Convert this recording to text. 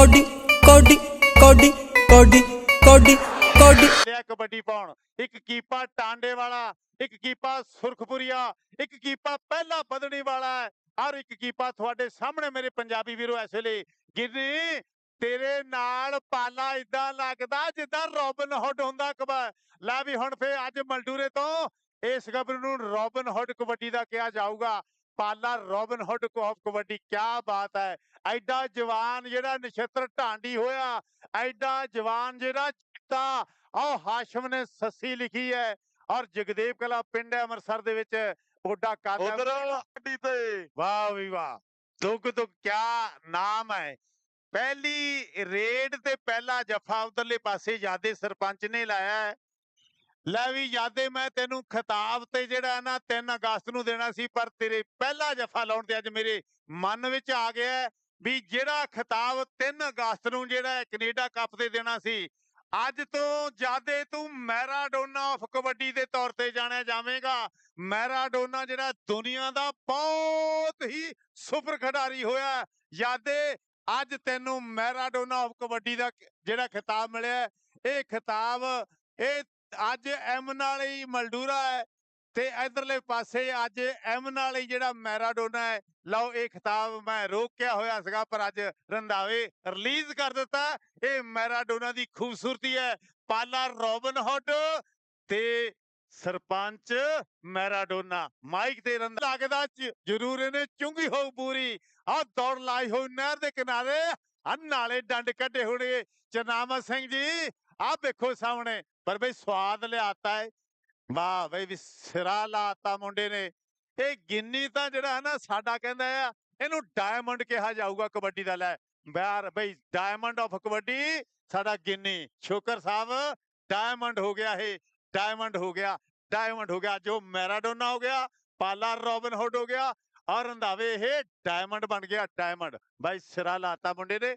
Cody ਕੋਡੀ ਕੋਡੀ ਕੋਡੀ ਕੋਡੀ ਕੋਡੀ। ਲਿਆ ਕਬੱਡੀ ਪਾਉਣ। ਇੱਕ ਕੀਪਾ ਟਾਂਡੇ ਵਾਲਾ ਇੱਕ ਕੀਪਾ ਸੁਰਖਪੁਰੀਆ, ਇੱਕ ਕੀਪਾ ਪਹਿਲਾ ਬਦਣੀ ਵਾਲਾ ਹੈ ਇੱਕ ਕੀਪਾ ਤੁਹਾਡੇ ਸਾਹਮਣੇ ਮੇਰੇ ਪੰਜਾਬੀ ਵੀਰੋ ਇਸ ਵੇਲੇ ਗਿਰਨੀ ਤੇਰੇ ਨਾਲ ਪਾਲਾ ਇਦਾਂ ਲੱਗਦਾ ਜਿੱਦਾਂ ਰੋਬਨ ਹੁੱਡ ਹੁੰਦਾ ਕਬਾ। ਲੈ ਵੀ ਹੁਣ ਫੇ ਅੱਜ ਮਲਡੂਰੇ ਤੋਂ ਇਸ ਗੱਭਰੂ ਨੂੰ ਰੋਬਨ ਹੁੱਡ ਕਬੱਡੀ ਦਾ ਕਿਹਾ ਜਾਊਗਾ। ਪਾਲਾ ਰੋਬਨ ਹੁੱਡ ਕੋ ਕਬੱਡੀ ਕੀ ਬਾਤ ਹੈ। ਐਡਾ ਜਵਾਨ ਜਿਹੜਾ ਨਛੱਤਰ ਢਾਂਡੀ ਹੋਇਆ ਐਡਾ ਜਵਾਨ ਜਿਹੜਾ ਚਿੱਟਾ ਆਹ ਹਾਸ਼ਮ ਨੇ ਸੱਸੀ ਲਿਖੀ ਹੈ ਔਰ ਜਗਦੇਵ ਕਲਾ ਪਿੰਡ ਹੈ ਅੰਮ੍ਰਿਤਸਰ ਦੇ ਵਿੱਚ ਓਡਾ ਕਾਦਾ ਉਧਰ ਅੱਡੀ ਤੇ। ਵਾਹ ਵੀ ਵਾਹ ਦੁੱਗ ਦੁੱਗ ਕਿਆ ਨਾਮ ਹੈ। ਪਹਿਲੀ ਰੇਡ ਤੇ ਪਹਿਲਾ ਜਫਾ ਉਧਰਲੇ ਪਾਸੇ ਯਾਦੇ ਸਰਪੰਚ ਨੇ ਲਾਇਆ ਹੈ। ਲੈ ਵੀ ਯਾਦੇ ਮੈਂ ਤੈਨੂੰ ਖਿਤਾਬ ਤੇ ਜਿਹੜਾ ਹੈ ਨਾ 3 ਅਗਸਤ ਨੂੰ ਦੇਣਾ ਸੀ, ਪਰ ਤੇਰੇ ਪਹਿਲਾ ਜਫਾ ਲਾਉਣ ਤੇ ਅੱਜ ਮੇਰੇ ਮਨ ਵਿੱਚ ਆ ਗਿਆ ਵੀ ਜਿਹੜਾ ਖਿਤਾਬ 3 ਅਗਸਤ ਨੂੰ ਜਿਹੜਾ ਹੈ ਕੈਨੇਡਾ ਕੱਪ ਤੇ ਦੇਣਾ ਸੀ, ਅੱਜ ਤੋਂ ਜਿਆਦੇ ਤੂੰ ਮੈਰਾਡੋਨਾ ਆਫ ਕਬੱਡੀ ਦੇ ਤੌਰ ਤੇ ਜਾਣਿਆ ਜਾਵੇਂਗਾ। ਮੈਰਾਡੋਨਾ ਜਿਹੜਾ ਦੁਨੀਆ ਦਾ ਬਹੁਤ ਹੀ ਸੁਪਰ ਖਿਡਾਰੀ ਹੋਇਆ ਯਾਦੇ ਅੱਜ ਤੈਨੂੰ ਮੈਰਾਡੋਨਾ ਆਫ ਕਬੱਡੀ ਦਾ ਜਿਹੜਾ ਖਿਤਾਬ ਮਿਲਿਆ ਇਹ ਖਿਤਾਬ, ਇਹ ਅੱਜ ਐਮ ਨਾਲ ਹੀ ਮਲਡੂਰਾ ਹੈ ਤੇ ਇਧਰਲੇ ਪਾਸੇ ਅੱਜ ਐਮ ਨਾਲ ਹੀ ਜਿਹੜਾ ਮੈਰਾਡੋਨਾ ਹੈ। ਲਓ, ਇਹ ਖਿਤਾਬ ਮੈਂ ਰੋਕਿਆ ਹੋਇਆ ਸੀਗਾ, ਪਰ ਅੱਜ ਰੰਧਾਵੇ ਰਿਲੀਜ਼ ਕਰ ਦਿੱਤਾ। ਇਹ ਮੈਰਾਡੋਨਾ ਦੀ ਖੂਬਸੂਰਤੀ ਹੈ। ਪਾਲਾ ਰੋਬਨ ਹੁੱਡ ਤੇ ਸਰਪੰਚ ਮੈਰਾਡੋਨਾ। ਮਾਈਕ ਤੇ ਰੰਦਾ ਲੱਗਦਾ ਜ- ਜ਼ਰੂਰ ਇਹਨੇ ਚੁੰਗੀ ਹੋਊ ਪੂਰੀ। ਆ ਦੌੜ ਲਾਈ ਹੋਈ ਨਹਿਰ ਦੇ ਕਿਨਾਰੇ। ਆ ਨਾਲੇ ਡੰਡ ਕੱਢੇ ਹੋਣੇ। ਚਰਨਾਮਾ ਸਿੰਘ ਜੀ ਆ ਵੇਖੋ ਸਾਹਮਣੇ, ਪਰ ਬਈ ਸਵਾਦ ਲਿਆਤਾ ਹੈ ਵਾਹ ਬਈ ਵੀ ਲਾਤਾ ਮੁੰਡੇ ਨੇ। ਇਹ ਗਿੰਨੀ ਤਾਂ ਜਿਹੜਾ ਹੈ ਨਾ, ਸਾਡਾ ਕਹਿੰਦਾ ਆ, ਇਹਨੂੰ ਡਾਇਮੰਡ ਕਿਹਾ ਜਾਊਗਾ ਕਬੱਡੀ ਦਾ ਲੈ। ਬਾਹਰ ਬਈ ਡਾਇਮੰਡ ਆਫ ਕਬੱਡੀ, ਸਾਡਾ ਗਿੰਨੀ, ਸ਼ੁਕਰ ਸਾਹਿਬ ਡਾਇਮੰਡ ਹੋ ਗਿਆ ਇਹ ਡਾਇਮੰਡ ਹੋ ਗਿਆ ਡਾਇਮੰਡ ਹੋ ਗਿਆ। ਜੋ ਮੈਰਾਡੋਨਾ ਹੋ ਗਿਆ, ਪਾਲਾ ਰੋਬਨ ਹੁੱਡ ਹੋ ਗਿਆ, ਔਰ ਰੰਧਾਵੇ ਇਹ ਡਾਇਮੰਡ ਬਣ ਗਿਆ ਡਾਇਮੰਡ ਬਾਈ ਸਿਰਾ ਲਾਤਾ ਮੁੰਡੇ ਨੇ।